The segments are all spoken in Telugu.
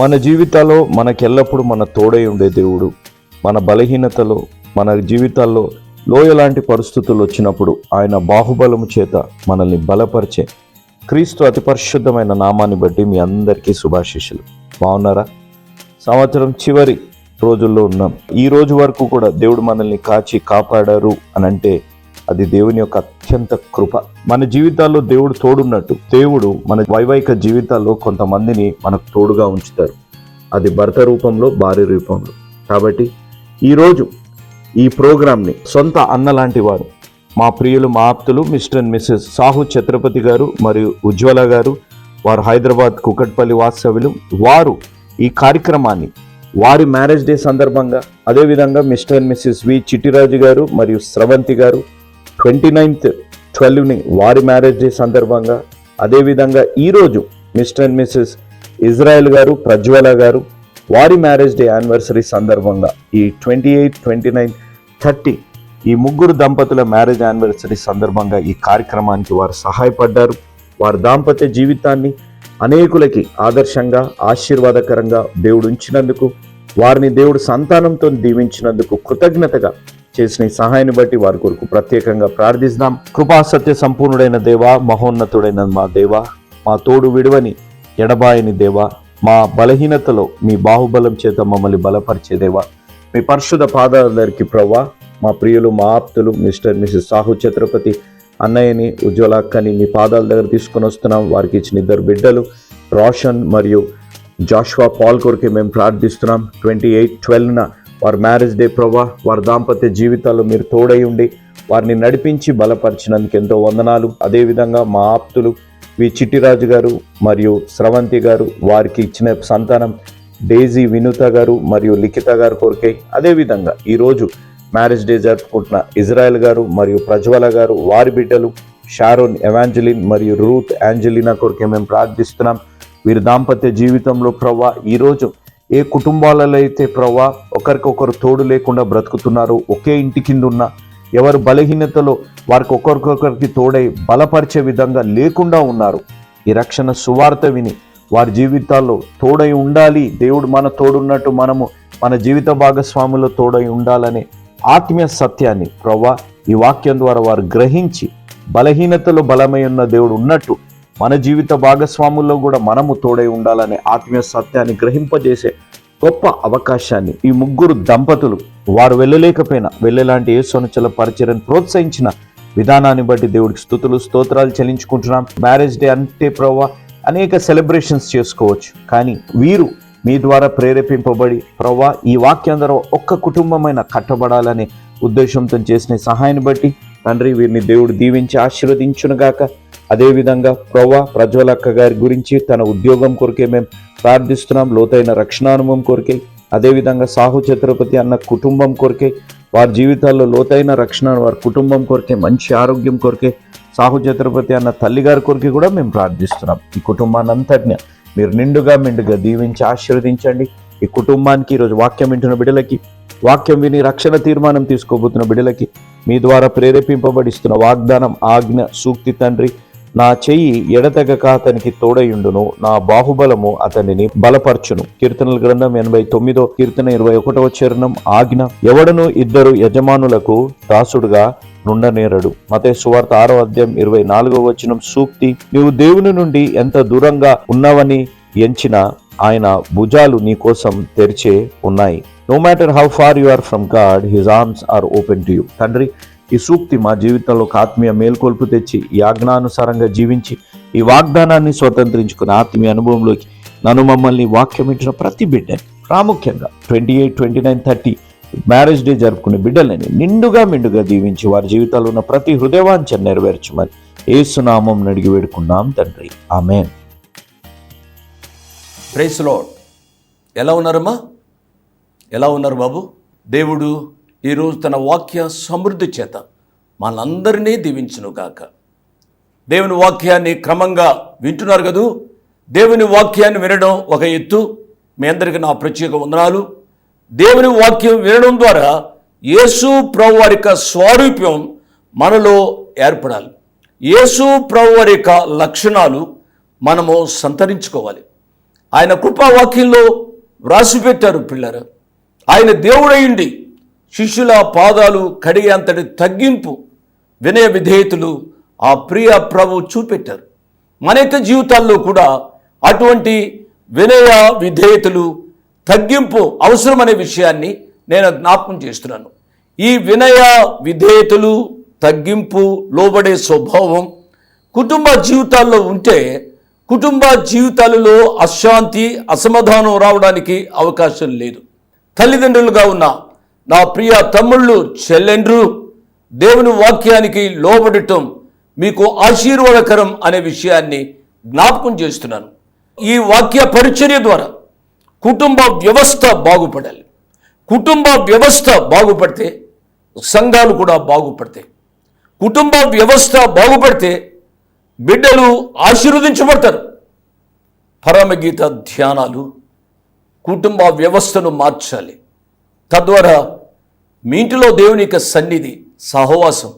మన జీవితాల్లో మనకెల్లప్పుడు మన తోడై ఉండే దేవుడు. మన బలహీనతలో మన జీవితాల్లో లోయలాంటి పరిస్థితులు వచ్చినప్పుడు ఆయన బాహుబలము చేత మనల్ని బలపరిచే క్రీస్తు అతి పరిశుద్ధమైన నామాన్ని బట్టి మీ అందరికీ శుభాశీస్సులు. బాగున్నారా? సంవత్సరం చివరి రోజుల్లో ఉన్నాం. ఈ రోజు వరకు కూడా దేవుడు మనల్ని కాచి కాపాడారు అని అంటే అది దేవుని యొక్క అత్యంత కృప. మన జీవితాల్లో దేవుడు తోడున్నట్టు. దేవుడు మన వైవాహిక జీవితాల్లో కొంతమందిని మనకు తోడుగా ఉంచుతారు. అది భర్త రూపంలో భార్య రూపంలో. కాబట్టి ఈరోజు ఈ ప్రోగ్రామ్ని సొంత అన్న లాంటి వారు మా ప్రియులు మా ఆప్తులు mister and missus Sahu Chhatrapati గారు మరియు ఉజ్వల గారు వారు హైదరాబాద్ కుకట్పల్లి వాస్తవ్యులు వారు ఈ కార్యక్రమాన్ని వారి మ్యారేజ్ డే సందర్భంగా అదేవిధంగా mister and missus V Chittiraju గారు మరియు స్రవంతి గారు ట్వంటీ నైన్త్ ట్వెల్వ్ని వారి మ్యారేజ్ డే సందర్భంగా అదేవిధంగా ఈరోజు మిస్టర్ అండ్ మిస్సెస్ ఇజ్రాయెల్ గారు ప్రజ్వల గారు వారి మ్యారేజ్ డే యానివర్సరీ సందర్భంగా ఈ twenty eight twenty nine thirty ఈ ముగ్గురు దంపతుల మ్యారేజ్ యానివర్సరీ సందర్భంగా ఈ కార్యక్రమానికి వారు సహాయపడ్డారు. వారి దాంపత్య జీవితాన్ని అనేకులకి ఆదర్శంగా ఆశీర్వాదకరంగా దేవుడు ఉంచినందుకు వారిని దేవుడు సంతానంతో దీవించినందుకు కృతజ్ఞతగా చేసిన సహాయాన్ని బట్టి వారి కొరకు ప్రత్యేకంగా ప్రార్థిస్తాం కృపా సత్య సంపూర్ణుడైన దేవా మహోన్నతుడైన మా దేవా మా తోడు విడువని ఎడబాయని దేవా మా బలహీనతలో మీ బాహుబలం చేత మమ్మల్ని బలపరిచే దేవా. మీ పరిశుద్ధ పాదాల దగ్గరికి ప్రవ్వా మా ప్రియులు మా ఆప్తులు మిస్టర్ మిస్సెస్ సాహు ఛత్రపతి అన్నయ్యని ఉజ్వల అక్కని మీ పాదాల దగ్గర తీసుకొని వస్తున్నాం. వారికి ఇచ్చిన ఇద్దరు బిడ్డలు రోషన్ మరియు జాష్వా పాల్ కొరకే మేము ప్రార్థిస్తున్నాం. ట్వంటీ ఎయిట్ ట్వెల్వ్న వారి మ్యారేజ్ డే ప్రభా వారి దాంపత్య జీవితాల్లో మీరు తోడై ఉండి వారిని నడిపించి బలపరిచినందుకు ఎంతో వందనాలు. అదేవిధంగా మా ఆప్తులు వి చిట్టిరాజు గారు మరియు స్రవంతి గారు వారికి ఇచ్చిన సంతానం డేజీ వినూత గారు మరియు లిఖిత గారు కోరికై అదేవిధంగా ఈరోజు మ్యారేజ్ డే జరుపుకుంటున్న ఇజ్రాయెల్ గారు మరియు ప్రజ్వల గారు వారి బిడ్డలు షారోన్ ఎవాంజలిన్ మరియు రూత్ యాంజలినా కొరకే మేము ప్రార్థిస్తున్నాం. వీరి దాంపత్య జీవితంలో ప్రవ్వా ఈరోజు ఏ కుటుంబాలలో అయితే ప్రవ్వా ఒకరికొకరు తోడు లేకుండా బ్రతుకుతున్నారు ఒకే ఇంటి కింద ఉన్న ఎవరు బలహీనతలో వారికి ఒకరికొకరికి తోడై బలపరిచే విధంగా లేకుండా ఉన్నారు. ఈ రక్షణ సువార్త విని వారి జీవితాల్లో తోడై ఉండాలి. దేవుడు మన తోడున్నట్టు మనము మన జీవిత భాగస్వాములో తోడై ఉండాలనే ఆత్మీయ సత్యాన్ని ప్రవ్వా ఈ వాక్యం ద్వారా వారు గ్రహించి బలహీనతలో బలమై ఉన్న దేవుడు ఉన్నట్టు మన జీవిత భాగస్వాముల్లో కూడా మనము తోడై ఉండాలనే ఆత్మీయ సత్యాన్ని గ్రహింపజేసే గొప్ప అవకాశాన్ని ఈ ముగ్గురు దంపతులు వారు వెళ్ళలేకపోయినా వెళ్ళేలాంటి యేసోనుచల పరిచయను ప్రోత్సహించిన విధానాన్ని బట్టి దేవుడికి స్థుతులు స్తోత్రాలు చెల్లించుకుంటున్నాం. మ్యారేజ్ డే అంటే ప్రవ్వా అనేక సెలబ్రేషన్స్ చేసుకోవచ్చు. కానీ వీరు మీ ద్వారా ప్రేరేపింపబడి ప్రవ్వా ఈ వాక్యం ద్వారా ఒక్క కుటుంబమైన కట్టబడాలనే ఉద్దేశంతో చేసిన సహాయాన్ని బట్టి తండ్రి వీరిని దేవుడు దీవించి ఆశీర్వదించునుగాక. అదేవిధంగా ప్రవ్వ ప్రజ్వలక్క గారి గురించి తన ఉద్యోగం కొరకే మేము ప్రార్థిస్తున్నాం లోతైన రక్షణానుభవం కొరకే అదేవిధంగా సాహు ఛత్రపతి అన్న కుటుంబం కొరకే వారి జీవితాల్లో లోతైన రక్షణ వారి కుటుంబం కొరకే మంచి ఆరోగ్యం కొరకే సాహు ఛత్రపతి అన్న తల్లిగారి కొరకే కూడా మేము ప్రార్థిస్తున్నాం. ఈ కుటుంబాన్ని అంతటిని మీరు నిండుగా మెండుగా దీవించి ఆశీర్వదించండి. ఈ కుటుంబానికి ఈరోజు వాక్యం వింటున్న బిడ్డలకి వాక్యం విని రక్షణ తీర్మానం తీసుకోబోతున్న బిడ్డలకి మీ ద్వారా ప్రేరేపింపబడిస్తున్న వాగ్దానం ఆజ్ఞ సూక్తి తండ్రి నా చెయ్యి ఎడతెగక అతనికి తోడయుండును నా బాహుబలము అతనిని బలపరచును. కీర్తనల గ్రంథం ఎనభై తొమ్మిదో కీర్తన ఇరవై ఒకటవ చరణం ఆజ్ఞ. ఎవడను ఇద్దరు యజమానులకు దాసుడుగా నుండనేరడు. మతే సువార్త ఆరో అధ్యాయం ఇరవై నాలుగో వచనం సూక్తి. నీవు దేవుని నుండి ఎంత దూరంగా ఉన్నవని ఎంచిన ఆయన భుజాలు నీ కోసం తెరిచే ఉన్నాయి. No matter how far you are from God his arms are open to you తండ్రి ఈ సూక్తి మా జీవితంలో ఒక ఆత్మీయ మేల్కొల్పు తెచ్చి ఈ ఆజ్ఞానుసారంగా జీవించి ఈ వాగ్దానాన్ని స్వతంత్రించుకున్న ఆత్మీయ అనుభవంలోకి నన్ను మమ్మల్ని వాక్యం ఇచ్చిన ప్రతి బిడ్డని ప్రాముఖ్యంగా twenty eight twenty nine thirty marriage day జరుపుకునే బిడ్డలని నిండుగా మిండుగా దీవించి వారి జీవితాల్లో ఉన్న ప్రతి హృదయవాంఛ నెరవేర్చమని ఏసునామం అడిగి వేడుకున్నాం తండ్రి. ఆమె ప్రైస్ ఎలా ఉన్నారమ్మా ఎలా ఉన్నారు బాబు? దేవుడు ఈరోజు తన వాక్య సమృద్ధి చేత మనందరినీ దీవించునుగాక దేవుని వాక్యాన్ని క్రమంగా వింటున్నారు కదూ? దేవుని వాక్యాన్ని వినడం ఒక ఎత్తు. మీ అందరికీ నా ప్రత్యేక వందనాలు. దేవుని వాక్యం వినడం ద్వారా యేసు ప్రభు వారి యొక్క స్వారూప్యం మనలో ఏర్పడాలి. యేసు ప్రభు వారి యొక్క లక్షణాలు మనము సంతరించుకోవాలి. ఆయన కృపావాక్యంలో వ్రాసి పెట్టారు పిల్లలు ఆయన దేవుడయ్యుండి శిష్యుల పాదాలు కడిగే అంతటి తగ్గింపు వినయ విధేయతలు ఆ ప్రియ ప్రభు చూపెట్టారు. మన జీవితాల్లో కూడా అటువంటి వినయ విధేయతలు తగ్గింపు అవసరమనే విషయాన్ని నేను జ్ఞాపకం చేస్తున్నాను. ఈ వినయ విధేయతలు తగ్గింపు లోబడే స్వభావం కుటుంబ జీవితాల్లో ఉంటే కుటుంబ జీవితాలలో అశాంతి అసమాధానం రావడానికి అవకాశం లేదు. తల్లిదండ్రులుగా ఉన్న నా ప్రియ తమ్ముళ్ళు చెల్లెండ్రు దేవుని వాక్యానికి లోబడటం మీకు ఆశీర్వాదకరం అనే విషయాన్ని జ్ఞాపకం చేస్తున్నాను. ఈ వాక్య పరిచర్య ద్వారా కుటుంబ వ్యవస్థ బాగుపడాలి. కుటుంబ వ్యవస్థ బాగుపడితే సంఘాలు కూడా బాగుపడతాయి. కుటుంబ వ్యవస్థ బాగుపడితే బిడ్డలు ఆశీర్వదించబడతారు. పరమగీత ధ్యానాలు కుటుంబ వ్యవస్థను మార్చాలి. తద్వారా మీ ఇంటిలో దేవుని యొక్క సన్నిధి సహవాసం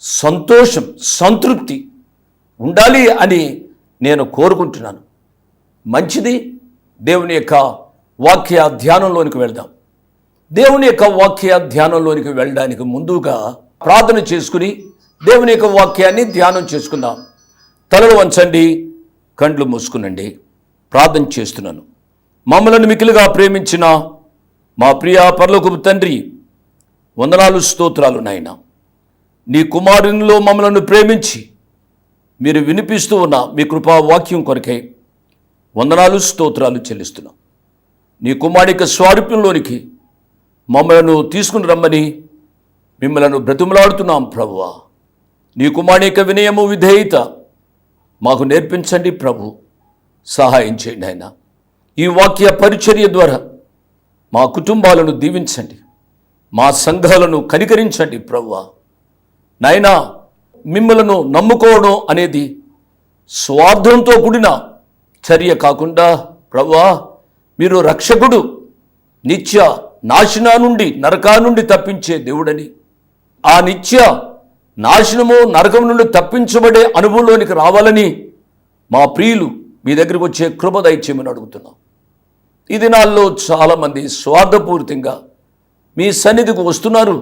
సంతోషం సంతృప్తి ఉండాలి అని నేను కోరుకుంటున్నాను. మంచిది దేవుని యొక్క వాక్య ధ్యానంలోనికి వెళ్దాం. దేవుని యొక్క వాక్య ధ్యానంలోనికి వెళ్ళడానికి ముందుగా ప్రార్థన చేసుకుని దేవుని యొక్క వాక్యాన్ని ధ్యానం చేసుకుందాం. తలలు వంచండి కండ్లు మూసుకునండి. ప్రార్థన చేస్తున్నాను. మమ్మలను మికిలిగా ప్రేమించిన మా ప్రియ పర్లోకపు తండ్రి వందనాలు స్తోత్రాలు నాయన. నీ కుమారునిలో మమ్మలను ప్రేమించి మీరు వినిపిస్తూ ఉన్న మీ కృపా వాక్యం కొరకై వందనాలు స్తోత్రాలు చెల్లిస్తున్నాం. నీ కుమారిక స్వారూప్యంలోనికి మమ్మలను తీసుకుని రమ్మని మిమ్మలను బ్రతిమలాడుతున్నాం ప్రభువ. నీ కుమారిక వినయము విధేయత మాకు నేర్పించండి ప్రభు. సహాయం చేయండి ఆయన ఈ వాక్య పరిచర్య ద్వారా మా కుటుంబాలను దీవించండి. మా సంఘాలను కనికరించండి ప్రభువా నాయనా మిమ్మలను నమ్ముకోవడం అనేది స్వార్థంతో కూడిన చర్య కాకుండా ప్రవ్వా మీరు రక్షకుడు నిత్య నాశనా నుండి నరకా నుండి తప్పించే దేవుడని. ఆ నిత్య నాశనము నరకం నుండి తప్పించబడే అనుభవంలోనికి రావాలని మా ప్రియులు మీ దగ్గరికి వచ్చే కృప దయచేయమని అడుగుతున్నాం. ఈ దినాల్లో చాలామంది స్వార్థపూరితంగా మీ సన్నిధికి వస్తున్నారు.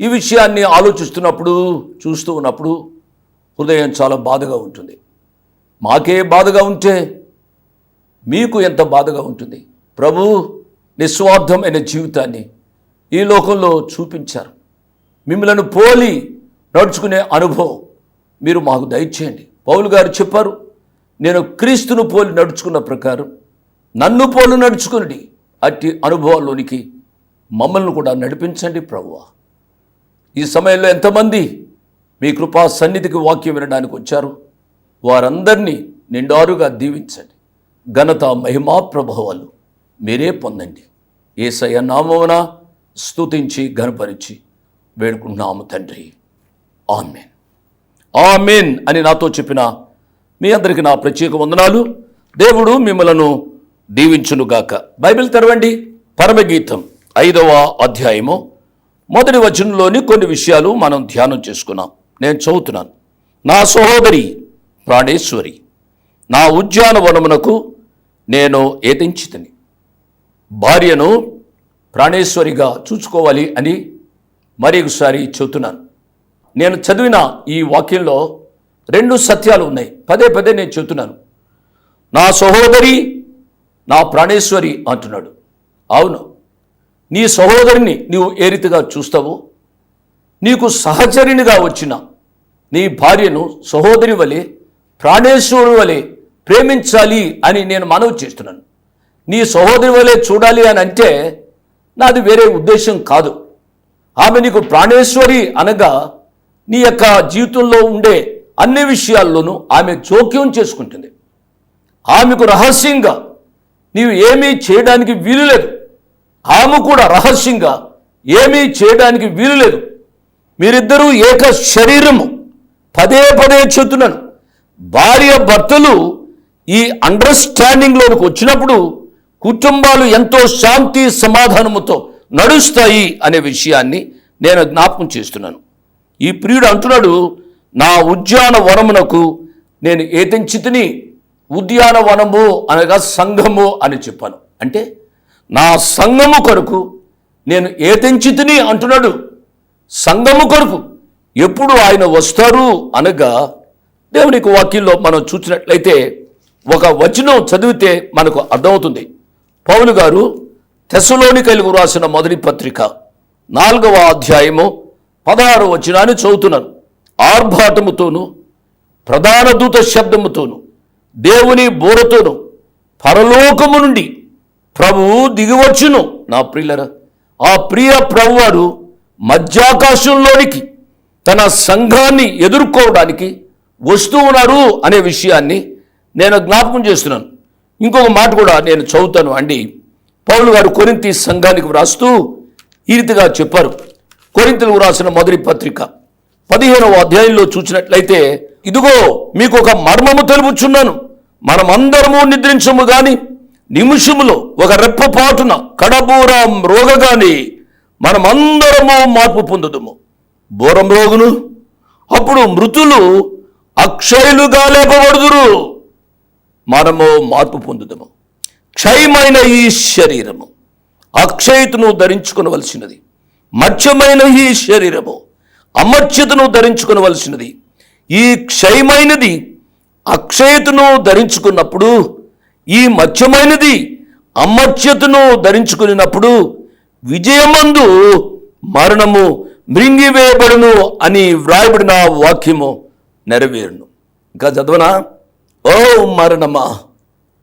ఈ విషయాన్ని ఆలోచిస్తున్నప్పుడు చూస్తూ ఉన్నప్పుడు హృదయం చాలా బాధగా ఉంటుంది. మాకే బాధగా ఉంటే మీకు ఎంత బాధగా ఉంటుంది? ప్రభు నిస్వార్థమైన జీవితాన్ని ఈ లోకంలో చూపించారు. మిమ్మలను పోలి నడుచుకునే అనుభవం మీరు మాకు దయచేయండి. పౌలు గారు చెప్పారు నేను క్రీస్తును పోలి నడుచుకున్న ప్రకారం నన్ను పోలు నడుచుకుని అట్టి అనుభవాల్లోనికి మమ్మల్ని కూడా నడిపించండి ప్రభువ ఈ సమయంలో ఎంతమంది మీ కృపా సన్నిధికి వాక్యం వినడానికి వచ్చారు? వారందరినీ నిండారుగా దీవించండి. ఘనత మహిమా ప్రభావాలు మీరే పొందండి. ఏసయ్య నామమున స్తుతించి ఘనపరిచి వేడుకుంటున్నాము తండ్రి. ఆమెన్. ఆమెన్ అని నాతో చెప్పిన మీ అందరికీ నా ప్రత్యేక వందనాలు. దేవుడు మిమ్మలను దీవించునుగాక. బైబిల్ తెరవండి. పరమగీతం ఐదవ అధ్యాయము. మొదటి వచనంలోని కొన్ని విషయాలు మనం ధ్యానం చేసుకున్నాం. నేను చదువుతున్నాను. నా సహోదరి ప్రాణేశ్వరి నా ఉద్యానవనమునకు నేను ఏతించితిని. భార్యను ప్రాణేశ్వరిగా చూసుకోవాలి అని మరి ఒకసారి చెబుతున్నాను. నేను చదివిన ఈ వాక్యంలో రెండు సత్యాలు ఉన్నాయి. పదే పదే నేను చెబుతున్నాను. నా సహోదరి నా ప్రాణేశ్వరి అంటున్నాడు. అవును. నీ సహోదరిని నీవు ఏ రీతిగా చూస్తావు? నీకు సహచరినిగా వచ్చిన నీ భార్యను సహోదరి వలె ప్రాణేశ్వరు వలె ప్రేమించాలి అని నేను మనవి చేస్తున్నాను. నీ సహోదరి వలె చూడాలి అని అంటే నాది వేరే ఉద్దేశం కాదు. ఆమె నీకు ప్రాణేశ్వరి అనగా నీ యొక్క జీవితంలో ఉండే అన్ని విషయాల్లోనూ ఆమె జోక్యం చేసుకుంటుంది. ఆమెకు రహస్యంగా నీవు ఏమీ చేయడానికి వీలు లేదు. ఆమె కూడా రహస్యంగా ఏమీ చేయడానికి వీలు లేదు. మీరిద్దరూ ఏక శరీరము. పదే పదే చెప్తున్నాను భార్య భర్తలు ఈ అండర్స్టాండింగ్లోకి వచ్చినప్పుడు కుటుంబాలు ఎంతో శాంతి సమాధానముతో నడుస్తాయి అనే విషయాన్ని నేను జ్ఞాపకం చేస్తున్నాను. ఈ ప్రియుడు అంటున్నాడు నా ఉద్యానవనమునకు నేను ఏతెంచితిని ఉద్యానవనము అనగా సంఘము అని చెప్పాను. అంటే నా సంఘము కొరకు నేను ఏతెంచితిని అంటున్నాడు? సంఘము కొరకు. ఎప్పుడు ఆయన వస్తారు అనగా దేవునికి వాక్యంలో మనం చూసినట్లయితే ఒక వచనం చదివితే మనకు అర్థమవుతుంది. పౌలు గారు తెసలోనికైలకు రాసిన మొదటి పత్రిక నాలుగవ అధ్యాయము పదహారు వచనాన్ని చదువుతున్నాను ఆర్భాటముతోను ప్రధాన దూత శబ్దముతోను దేవుని బోరతోను పరలోకము నుండి ప్రభువు దిగివచ్చును. నా ప్రియులరా ఆ ప్రియ ప్రభువారు మధ్యాకాశంలోనికి తన సంఘాన్ని ఎదుర్కోవడానికి వస్తూ ఉన్నారు అనే విషయాన్ని నేను జ్ఞాపకం చేస్తున్నాను. ఇంకొక మాట కూడా నేను చదువుతాను. అండి పౌలు గారు కొరింతి సంఘానికి వ్రాస్తూ ఈ రీతిగా చెప్పారు. కొరింతలు రాసిన మొదటి పత్రిక పదిహేనవ అధ్యాయంలో చూసినట్లయితే ఇదిగో మీకు ఒక మర్మము తెలుపుచున్నాను. మనమందరము నిద్రించము గాని నిమిషములో ఒక రెప్పపాటున కడబూరం రోగగాని మనమందరము మార్పు పొందుదుము. బూరం రోగును అప్పుడు మృతులు అక్షయులుగా లేపబడుదురు. మనము మార్పు పొందుదము. క్షయమైన ఈ శరీరము అక్షయతను ధరించుకునవలసినది. మత్స్యమైన ఈ శరీరము అమర్చ్యతను ధరించుకునవలసినది. ఈ క్షయమైనది అక్షయతను ధరించుకున్నప్పుడు ఈ మత్స్యమైనది అమర్త్యతను ధరించుకున్నప్పుడు విజయమందు మరణము మృంగివేయబడును అని వ్రాయబడిన వాక్యము నెరవేరును. ఇంకా చదవనా? ఓ మరణమా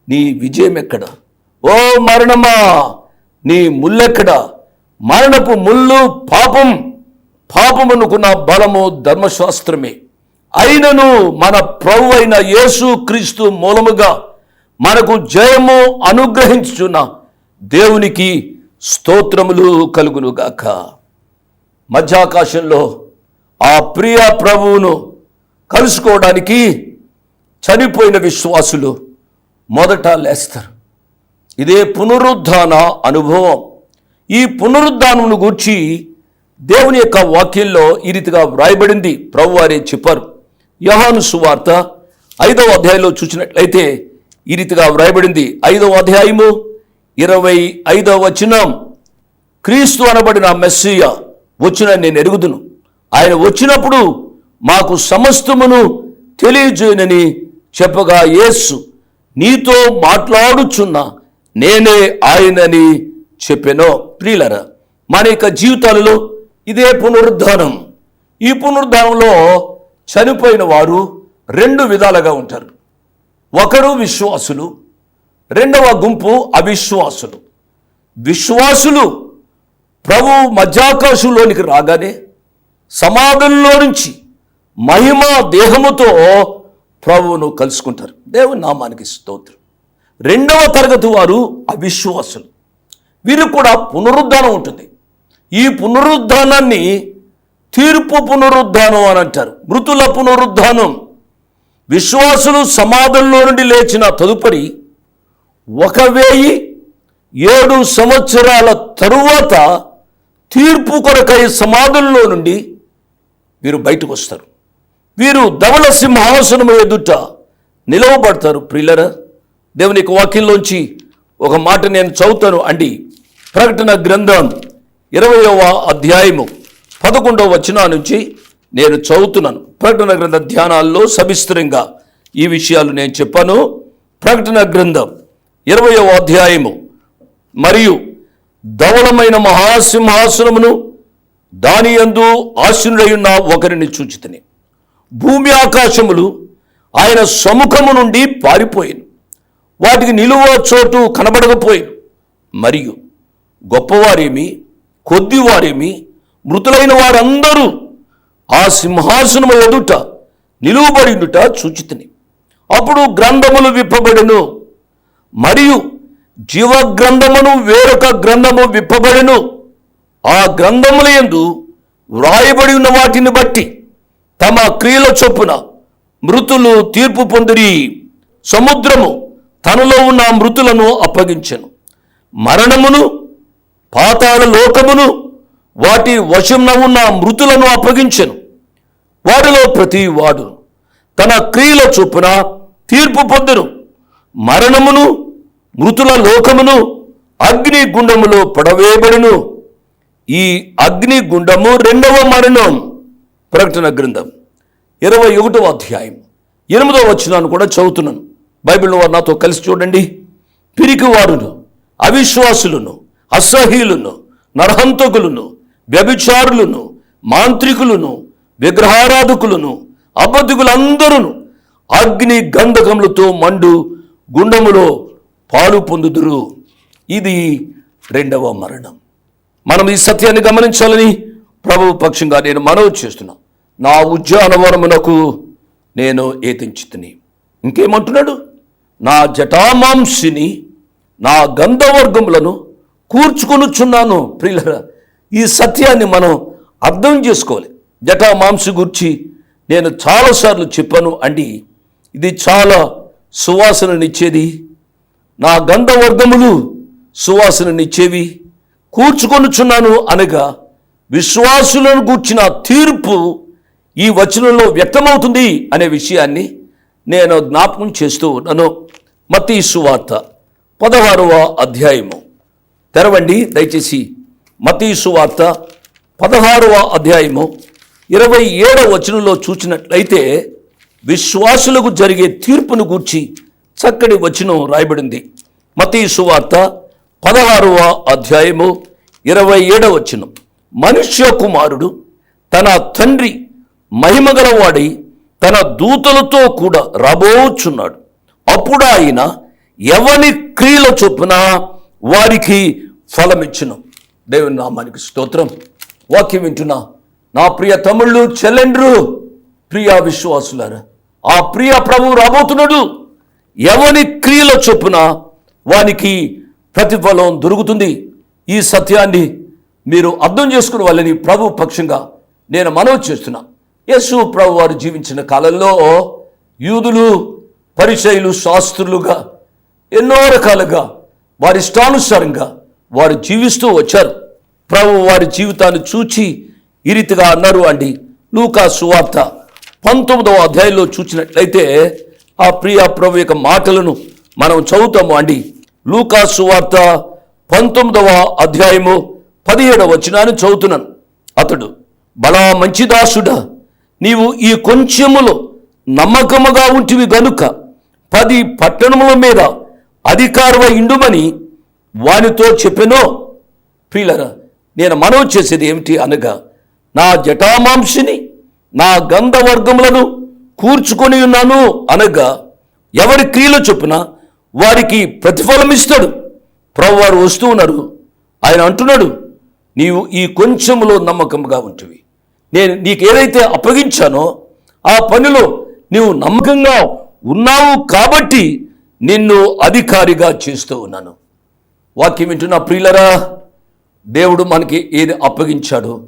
నీ విజయం ఎక్కడ ఓ మరణమా నీ ముల్లెక్కడ? మరణపు ముళ్ళు పాపం పాపమనుకున్న బలము ధర్మశాస్త్రమే. అయినను మన ప్రభు అయిన యేసు క్రీస్తు మూలముగా మనకు జయము అనుగ్రహించుచున్న దేవునికి స్తోత్రములు కలుగునుగాక. మధ్యాకాశంలో ఆ ప్రియ ప్రభువును కలుసుకోవడానికి చనిపోయిన విశ్వాసులు మొదట లేస్తారు. ఇదే పునరుద్ధాన అనుభవం. ఈ పునరుద్ధానమును గూర్చి దేవుని యొక్క వాక్యంలో ఈ రీతిగా వ్రాయబడింది. ప్రభువారే చెప్పారు. యోహాను సువార్త ఐదవ అధ్యాయంలో చూసినట్లయితే ఈ రీతిగా వ్రాయబడింది. ఐదవ అధ్యాయము ఇరవై ఐదవ వచనం. క్రీస్తు అనబడిన మెస్సియ వచ్చిన నేను ఎరుగుదును. ఆయన వచ్చినప్పుడు మాకు సమస్తమును తెలియజేయనని చెప్పగా యేసు నీతో మాట్లాడుచున్న నేనే ఆయనని చెప్పెనో. ప్రియులరా మన యొక్క జీవితాలలో ఇదే పునరుద్ధానం. ఈ పునరుద్ధానంలో చనిపోయిన వారు రెండు విధాలుగా ఉంటారు. ఒకరు విశ్వాసులు రెండవ గుంపు అవిశ్వాసులు. విశ్వాసులు ప్రభు మధ్యాకాశంలోనికి రాగానే సమాధుల్లో నుంచి మహిమ దేహముతో ప్రభువును కలుసుకుంటారు. దేవుని నామానికి స్తోత్రం. రెండవ తరగతి వారు అవిశ్వాసులు. వీరికి కూడా పునరుద్ధానం ఉంటుంది. ఈ పునరుద్ధానాన్ని తీర్పు పునరుద్ధానం అని అంటారు. మృతుల పునరుద్ధానం. విశ్వాసులు సమాధుల్లో నుండి లేచిన తదుపరి ఒక వెయ్యి ఏడు సంవత్సరాల తరువాత తీర్పు కొరకై సమాధుల్లో నుండి వీరు బయటకు వస్తారు. వీరు ధవల సింహాసనం ఎదుట నిలవబడతారు. ప్రిల్లరా దేవుని యొక్క వాక్యంలోంచి ఒక మాట నేను చదువుతాను. అండి ప్రకటన గ్రంథం ఇరవయవ అధ్యాయము. పదకొండవ వచనం నుంచి నేను చదువుతున్నాను. ప్రకటన గ్రంథ ధ్యానాల్లో సవిస్తరంగా ఈ విషయాలు నేను చెప్పాను. ప్రకటన గ్రంథం ఇరవయవ అధ్యాయము. మరియు ధవళమైన మహాసింహాసనమును దాని యందు ఆశీనుడై ఒకరిని చూచితని. భూమి ఆకాశములు ఆయన సముఖము నుండి పారిపోయాను. వాటికి నిలువ చోటు కనబడకపోయాను. మరియు గొప్పవారేమి కొద్దివారేమి మృతులైన వారందరూ ఆ సింహాసనము ఎదుట నిలువబడినుట చూచితిని అప్పుడు గ్రంథములు విప్పబడెను మరియు జీవ గ్రంథమును వేరొక గ్రంథము విప్పబడెను. ఆ గ్రంథముల యందు వ్రాయబడి ఉన్న వాటిని బట్టి తమ క్రియల చొప్పున మృతులు తీర్పు పొందిరి. సముద్రము తనలో ఉన్న మృతులను అప్పగించెను. మరణమును పాతాళ లోకమును వాటి వశంన ఉన్న మృతులను అప్పగించెను. వాడిలో ప్రతి వాడు తన క్రియల చొప్పున తీర్పు పొందును. మరణమును మృతుల లోకమును అగ్ని గుండములో పడవేయబడును. ఈ అగ్ని గుండము రెండవ మరణం. ప్రకటన గ్రంథం. ఇరవై ఒకటవ అధ్యాయం. ఎనిమిదవ వచ్చినాను కూడా చదువుతున్నాను. బైబిల్ వారు నాతో కలిసి చూడండి. పిరికివారును అవిశ్వాసులను అసహ్యులను నరహంతకులను వ్యభిచారులను మాంత్రికులను విగ్రహారాధకులను అబద్ధికులందరూ అగ్ని గంధకములతో మండు గుండములో పాలు పొందుదురు. ఇది రెండవ మరణం. మనం ఈ సత్యాన్ని గమనించాలని ప్రభు పక్షంగా నేను మనవి చేస్తున్నా. నా ఉద్యానవనమునకు నేను ఏతించితిని. ఇంకేమంటున్నాడు? నా జటామాంసిని నా గంధవర్గములను కూర్చుకొనుచున్నాను ప్రియులరా. ఈ సత్యాన్ని మనం అర్థం చేసుకోవాలి. జటామాంసి గురించి నేను చాలాసార్లు చెప్పాను అండి. ఇది చాలా సువాసననిచ్చేది. నా గంధవర్గములు సువాసననిచ్చేవి. కూర్చుకొనుచున్నాను అనగా విశ్వాసులను గూర్చిన తీర్పు ఈ వచనంలో వ్యక్తమవుతుంది అనే విషయాన్ని నేను జ్ఞాపకం చేస్తూ ఉన్నాను. మతీ సువార్త పదహారవ అధ్యాయము. తెరవండి దయచేసి మతీసు వార్త పదహారవ అధ్యాయము ఇరవై ఏడవ వచనంలో చూసినట్లయితే విశ్వాసులకు జరిగే తీర్పును గూర్చి చక్కటి వచనం రాయబడింది. మతీసు వార్త పదహారవ అధ్యాయము ఇరవై ఏడవ వచనం. మనుష్య కుమారుడు తన తండ్రి మహిమగలవాడై తన దూతలతో కూడా రాబోచున్నాడు. అప్పుడు ఆయన ఎవని క్రియల చొప్పున వారికి ఫలమిచ్చును? దేవుని నామానికి స్తోత్రం. వాక్యం వింటున్నా. నా ప్రియ తమ్ముళ్ళు చెల్లెండ్రు ప్రియ విశ్వాసులారా ఆ ప్రియ ప్రభు రాబోతున్నాడు. ఎవని క్రియల చొప్పున వానికి ప్రతిఫలం దొరుకుతుంది? ఈ సత్యాన్ని మీరు అర్థం చేసుకునే వాళ్ళని ప్రభు పక్షంగా నేను మనవి చేస్తున్నా. యేసు ప్రభు వారు జీవించిన కాలంలో యూదులు పరిచయులు శాస్త్రులుగా ఎన్నో రకాలుగా వారి ఇష్టానుసారంగా వారు జీవిస్తూ వచ్చారు. ప్రభు వారి జీవితాన్ని చూచి ఈ రీతిగా అన్నారు అండి. లూకా సువార్త పంతొమ్మిదవ అధ్యాయంలో చూసినట్లయితే ఆ ప్రియ ప్రభు యొక్క మాటలను మనం చదువుతాము అండి. లూకా సువార్త పంతొమ్మిదవ అధ్యాయము పదిహేడవ వచ్చినాన్ని చదువుతున్నాను. అతడు బలా మంచి దాసుడా నీవు ఈ కొంచెములో నమ్మకముగా ఉంటివి గనుక పది పట్టణముల మీద అధికారవ ఇండుమని వానితో చెప్పెనో ప్రియులరా నేను మనవి చేసేది ఏమిటి అనగా నా జటామాంసిని నా గంధవర్గములను కూర్చుకొని ఉన్నాను అనగా ఎవరి క్రియలు చొప్పున వారికి ప్రతిఫలం ఇస్తాడు ప్రభు వారు వస్తూ ఉన్నారు ఆయన అంటున్నాడు నీవు ఈ కొంచెంలో నమ్మకంగా ఉంటివి. నేను నీకు ఏదైతే అప్పగించానో ఆ పనిలో నీవు నమ్మకంగా ఉన్నావు కాబట్టి నిన్ను అధికారిగా చేస్తూ ఉన్నాను. వాక్యం వింటున్న ప్రియులరా దేవుడు మనకి ఏది అప్పగించాడో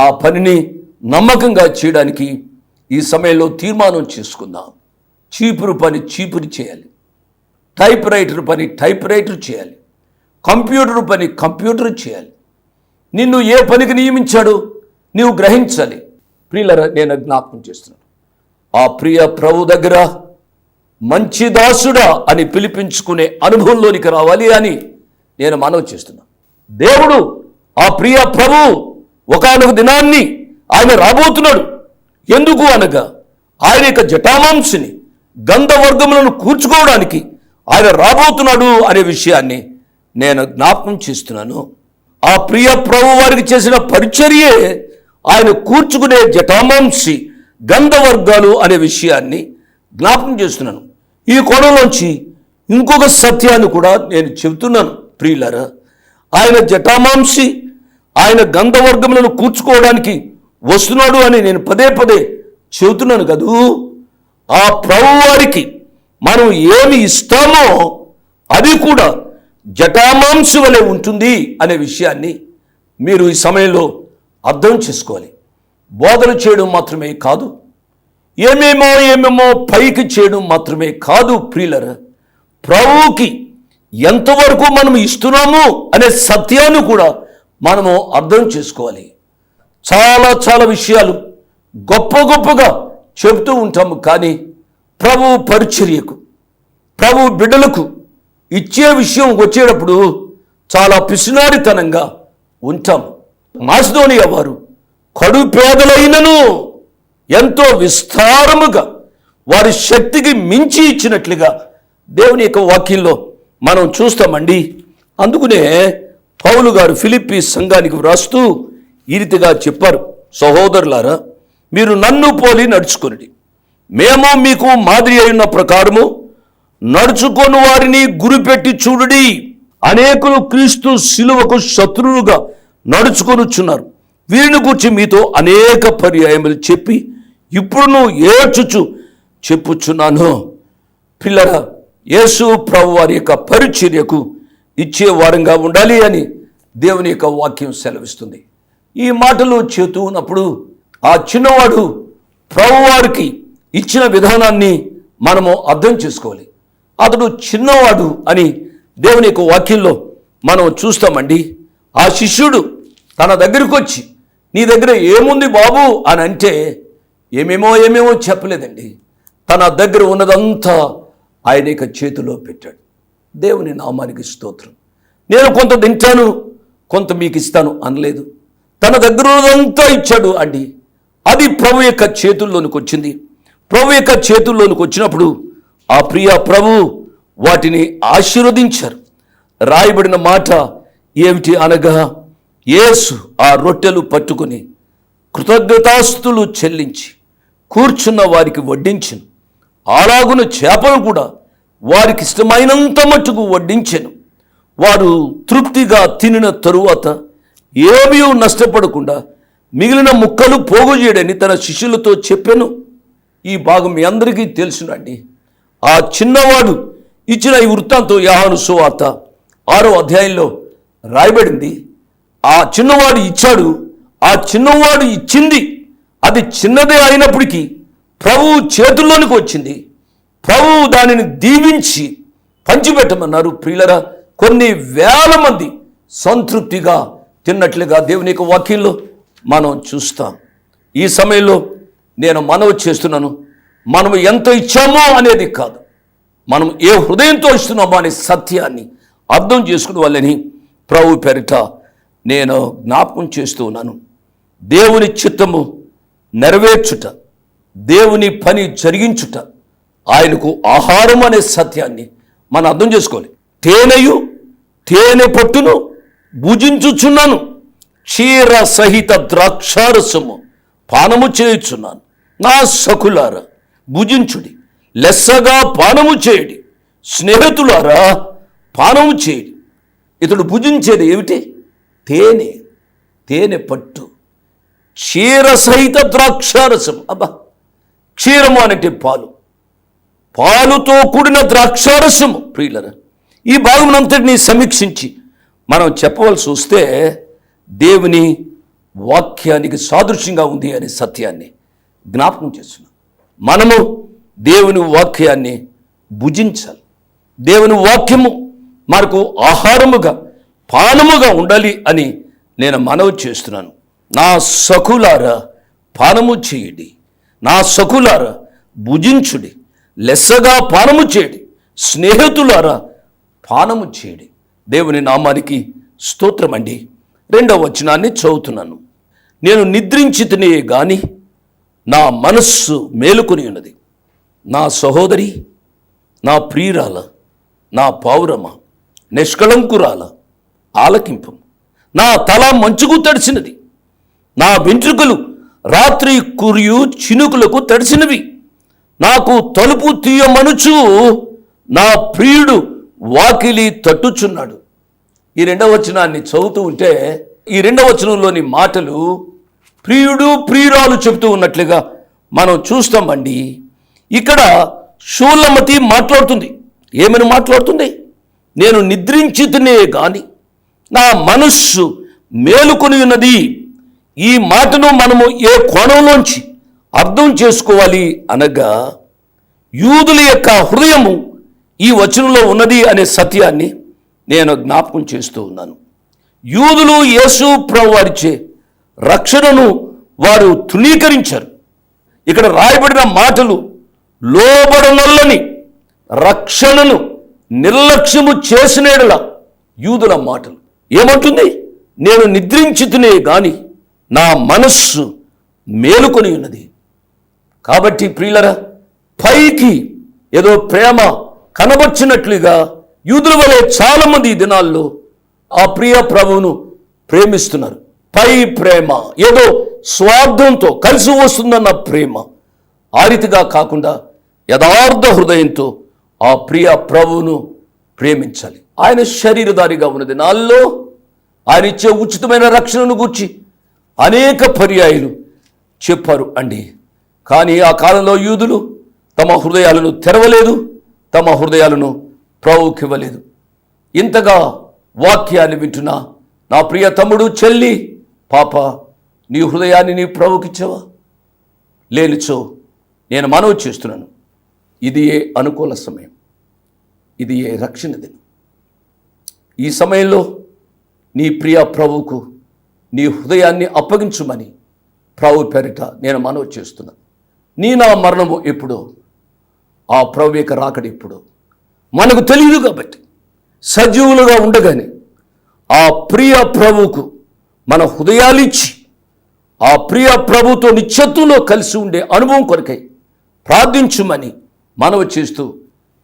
ఆ పనిని నమ్మకంగా చేయడానికి ఈ సమయంలో తీర్మానం చేసుకుందాం. చీపురు పని చీపురు చేయాలి. టైప్ రైటర్ పని టైప్ రైటర్ చేయాలి. కంప్యూటర్ పని కంప్యూటర్ చేయాలి. నిన్ను ఏ పనికి నియమించాడు నీవు గ్రహించాలి. ప్రియులరా నేను జ్ఞాపకం చేస్తున్నాను. ఆ ప్రియ ప్రభు దగ్గర మంచి దాసుడా అని పిలిపించుకునే అనుభవంలోనికి రావాలి అని నేను మనవి చేస్తున్నాను దేవుడు ఆ ప్రియ ప్రభు ఒకనొక దినాన్ని ఆయన రాబోతున్నాడు. ఎందుకు అనగా ఆయన యొక్క జటామాంసిని గంధవర్గములను కూర్చుకోవడానికి ఆయన రాబోతున్నాడు అనే విషయాన్ని నేను జ్ఞాపకం చేస్తున్నాను. ఆ ప్రియ ప్రభు వారికి చేసిన పరిచర్యే ఆయన కూర్చుకునే జటామాంసి గంధవర్గాలు అనే విషయాన్ని జ్ఞాపకం చేస్తున్నాను. ఈ కోణంలోంచి ఇంకొక సత్యాన్ని కూడా నేను చెబుతున్నాను. ప్రియులరా ఆయన జటామాంసి ఆయన గంధవర్గములను కూర్చుకోవడానికి వస్తున్నాడు అని నేను పదే పదే చెబుతున్నాను కదూ? ఆ ప్రభు వారికి మనం ఏమి ఇస్తామో అది కూడా జటామాంసి వలె ఉంటుంది అనే విషయాన్ని మీరు ఈ సమయంలో అర్థం చేసుకోవాలి. బోధన చేయడం మాత్రమే కాదు ఏమేమో ఏమేమో పైకి చేయడం మాత్రమే కాదు ప్రియులరా. ప్రభుకి ఎంతవరకు మనం ఇస్తున్నాము అనే సత్యాన్ని కూడా మనము అర్థం చేసుకోవాలి. చాలా చాలా విషయాలు గొప్ప గొప్పగా చెబుతూ ఉంటాము కానీ ప్రభు పరిచర్యకు ప్రభు బిడ్డలకు ఇచ్చే విషయం వచ్చేటప్పుడు చాలా పిసినారితనంగా ఉంటాము. మాసిదోనియా వారు కడు పేదలైనను ఎంతో విస్తారముగా వారి శక్తికి మించి ఇచ్చినట్లుగా దేవుని యొక్క వాక్యంలో మనం చూస్తామండి. అందుకునే పౌలు గారు ఫిలిప్పి సంఘానికి వ్రాస్తూ ఈ రీతిగా చెప్పారు. సహోదరులారా మీరు నన్ను పోలి నడుచుకొనిడి. మేము మీకు మాదిరి అయిన ప్రకారము నడుచుకొని వారిని గురిపెట్టి చూడుడి. అనేకులు క్రీస్తు శిలువకు శత్రువులుగా నడుచుకొనుచున్నారు. వీరిని గురించి మీతో అనేక పర్యాయములు చెప్పి ఇప్పుడు నువ్వు ఏడ్చుచు చెప్పుచున్నాను. పిల్లరా యేసు ప్రభు వారి యొక్క పరిచర్యకు ఇచ్చే వారంగా ఉండాలి అని దేవుని యొక్క వాక్యం సెలవిస్తుంది. ఈ మాటలు చేతూ ఉన్నప్పుడు ఆ చిన్నవాడు ప్రభువారికి ఇచ్చిన విధానాన్ని మనము అర్థం చేసుకోవాలి. అతడు చిన్నవాడు అని దేవుని యొక్క వాక్యంలో మనం చూస్తామండి. ఆ శిష్యుడు తన దగ్గరికి వచ్చి నీ దగ్గర ఏముంది బాబు? అని అంటే ఏమేమో ఏమేమో చెప్పలేదండి. తన దగ్గర ఉన్నదంతా ఆయన యొక్క చేతిలో పెట్టాడు. దేవుని నామానికి స్తోత్రం. నేను కొంత తింటాను కొంత మీకు ఇస్తాను అనలేదు. తన దగ్గర ఇచ్చాడు అండి. అది ప్రభు యొక్క చేతుల్లోనికి వచ్చింది. ప్రభు యొక్క చేతుల్లోనికి వచ్చినప్పుడు ఆ ప్రియ ప్రభు వాటిని ఆశీర్వదించారు. రాయబడిన మాట ఏమిటి అనగా యేసు ఆ రొట్టెలు పట్టుకొని కృతజ్ఞతాస్తులు చెల్లించి కూర్చున్న వారికి వడ్డించను. అలాగున చేపలు కూడా వారికి ఇష్టమైనంత మట్టుకు వడ్డించెను. వారు తృప్తిగా తినిన తరువాత ఏమీ నష్టపడకుండా మిగిలిన ముక్కలు పోగు చేయడని తన శిష్యులతో చెప్పాను. ఈ భాగం మీ అందరికీ తెలుసునండి. ఆ చిన్నవాడు ఇచ్చిన ఈ వృత్తాంతం యాహాను సువార్త ఆరో అధ్యాయంలో రాయబడింది. ఆ చిన్నవాడు ఇచ్చాడు ఆ చిన్నవాడు ఇచ్చింది అది చిన్నదే అయినప్పటికీ ప్రభువు చేతుల్లోనికి వచ్చింది. ప్రభువు దానిని దీవించి పంచిపెట్టమన్నారు. ప్రియులరా కొన్ని వేల మంది సంతృప్తిగా తిన్నట్లుగా దేవుని యొక్క వాక్యంలో మనం చూస్తాం. ఈ సమయంలో నేను మనవి చేస్తున్నాను. మనం ఎంత ఇచ్చామో అనేది కాదు. మనం ఏ హృదయంతో ఇస్తున్నామో అనే సత్యాన్ని అర్థం చేసుకునే వాళ్ళని ప్రభు పేరిట నేను జ్ఞాపకం చేస్తూ ఉన్నాను. దేవుని చిత్తము నెరవేర్చుట దేవుని పని జరిగించుట ఆయనకు ఆహారం అనే సత్యాన్ని మనం అర్థం చేసుకోవాలి. తేనెయు తేనె పట్టును భుజించుచున్నాను. క్షీర సహిత ద్రాక్షారసము పానము చేయుచున్నాను. నా సకులారా భుజించుడి. లెస్సగా పానము చేయడి. స్నేహితులారా పానము చేయడి. ఇతడు భుజించేది ఏమిటి? తేనె తేనె పట్టు. క్షీర సహిత ద్రాక్షారసం అబ్బా! క్షీరము అనేటి పాలు. పాలుతో కూడిన ద్రాక్షారసము. ప్రియులరా ఈ భాగమునంతటిని సమీక్షించి మనం చెప్పవలసి వస్తే దేవుని వాక్యానికి సాదృశ్యంగా ఉంది అనే సత్యాన్ని జ్ఞాపకం చేస్తున్నాం. మనము దేవుని వాక్యాన్ని భుజించాలి. దేవుని వాక్యము మనకు ఆహారముగా పానముగా ఉండాలి అని నేను మనవి చేస్తున్నాను. నా సకులారా పానము చేయండి. నా సకులారా భుజించుడి లెస్సగా పానము చేయడి స్నేహితులారా పానము చేయడి దేవుని నామానికి స్తోత్రమండి. రెండవ వచనాన్ని చదువుతున్నాను. నేను నిద్రించితనే గాని నా మనస్సు మేలుకొని ఉన్నది. నా సహోదరి నా ప్రియురాల నా పౌరమ నిష్కళంకురాల ఆలకింపం. నా తల మంచుకు తడిసినది. నా వెంట్రుకలు రాత్రి కురియు చినుకులకు తడిసినవి. నాకు తలుపు తీయమనుచు నా ప్రియుడు వాకిలి తట్టుచున్నాడు. ఈ రెండవ వచనాన్ని చదువుతూ ఉంటే ఈ రెండవ వచనంలోని మాటలు ప్రియుడు ప్రియురాలు చెబుతూ ఉన్నట్లుగా మనం చూస్తామండి ఇక్కడ షూలమతి మాట్లాడుతుంది. ఏమని మాట్లాడుతుంది? నేను నిద్రించితేనే గాని నా మనస్సు మేలుకొని ఉన్నది ఈ మాటను మనము ఏ కోణంలోంచి అర్థం చేసుకోవాలి అనగా యూదుల యొక్క హృదయము ఈ వచనంలో ఉన్నది అనే సత్యాన్ని నేను జ్ఞాపకం చేస్తూ ఉన్నాను. యూదులు యేసు వారిచే రక్షణను వారు తృణీకరించారు. ఇక్కడ రాయబడిన మాటలు లోబడనొల్లని రక్షణను నిర్లక్ష్యము చేసినేడల యూదుల మాటలు. ఏమంటుంది నేను నిద్రించుతునే కానీ నా మనస్సు మేలుకొని ఉన్నది. కాబట్టి ప్రియులరా పైకి ఏదో ప్రేమ కనబర్చినట్లుగా యూదుల వలె చాలామంది ఈ దినాల్లో ఆ ప్రియ ప్రభువును ప్రేమిస్తున్నారు. పై ప్రేమ ఏదో స్వార్థంతో కలిసి వస్తుందన్న ప్రేమ ఆ రీతిగా కాకుండా యథార్థ హృదయంతో ఆ ప్రియ ప్రభువును ప్రేమించాలి. ఆయన శరీరధారిగా ఉన్న దినాల్లో ఆయన ఇచ్చే ఉచితమైన రక్షణను గూర్చి అనేక పర్యాయాలు చెప్పారు అండి. కానీ ఆ కాలంలో యూదులు తమ హృదయాలను తెరవలేదు తమ హృదయాలను ప్రభుకివ్వలేదు ఇంతగా వాక్యాన్ని వింటున్నా నా ప్రియ తమ్ముడు చెల్లి పాప నీ హృదయాన్ని నీ ప్రభుకిచ్చావా లేనిచో నేను మనవి చేస్తున్నాను. ఇది ఏ అనుకూల సమయం. ఇది ఏ రక్షణ దినం. ఈ సమయంలో నీ ప్రియ ప్రభువుకు నీ హృదయాన్ని అప్పగించుమని ప్రభు పేరిట నేను మనవి చేస్తున్నాను నీ నా మరణము ఎప్పుడో ఆ ప్రభు యొక్క రాకడి ఎప్పుడో మనకు తెలియదు కాబట్టి సజీవులుగా ఉండగానే ఆ ప్రియ ప్రభువుకు మన హృదయాలిచ్చి ఆ ప్రియ ప్రభుతో నిత్యత్వంలో కలిసి ఉండే అనుభవం కొరకై ప్రార్థించుమని మనవి చేస్తూ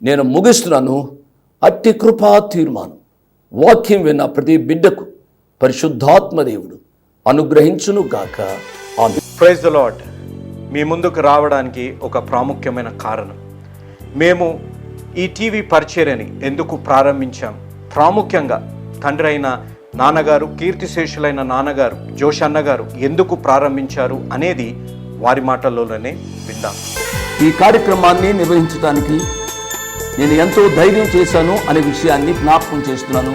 నేను ముగిస్తున్నాను. అట్టి కృపా తీర్మానం. వాక్యం విన్న ప్రతి బిడ్డకు పరిశుద్ధాత్మ దేవుడు. అనుగ్రహించును గాక. ఆమె ప్రైజ్ ద లాడ్ మీ ముందుకు రావడానికి ఒక ప్రాముఖ్యమైన కారణం. మేము ఈ టీవీ పరిచర్యని ఎందుకు ప్రారంభించాం? ప్రాముఖ్యంగా తండ్రి అయిన నాన్నగారు కీర్తిశేషులైన నాన్నగారు జోష్ అన్నగారు ఎందుకు ప్రారంభించారు అనేది వారి మాటల్లోనే విందాం. ఈ కార్యక్రమాన్ని నిర్వహించడానికి నేను ఎంతో ధైర్యం చేశాను అనే విషయాన్ని జ్ఞాపకం చేస్తున్నాను.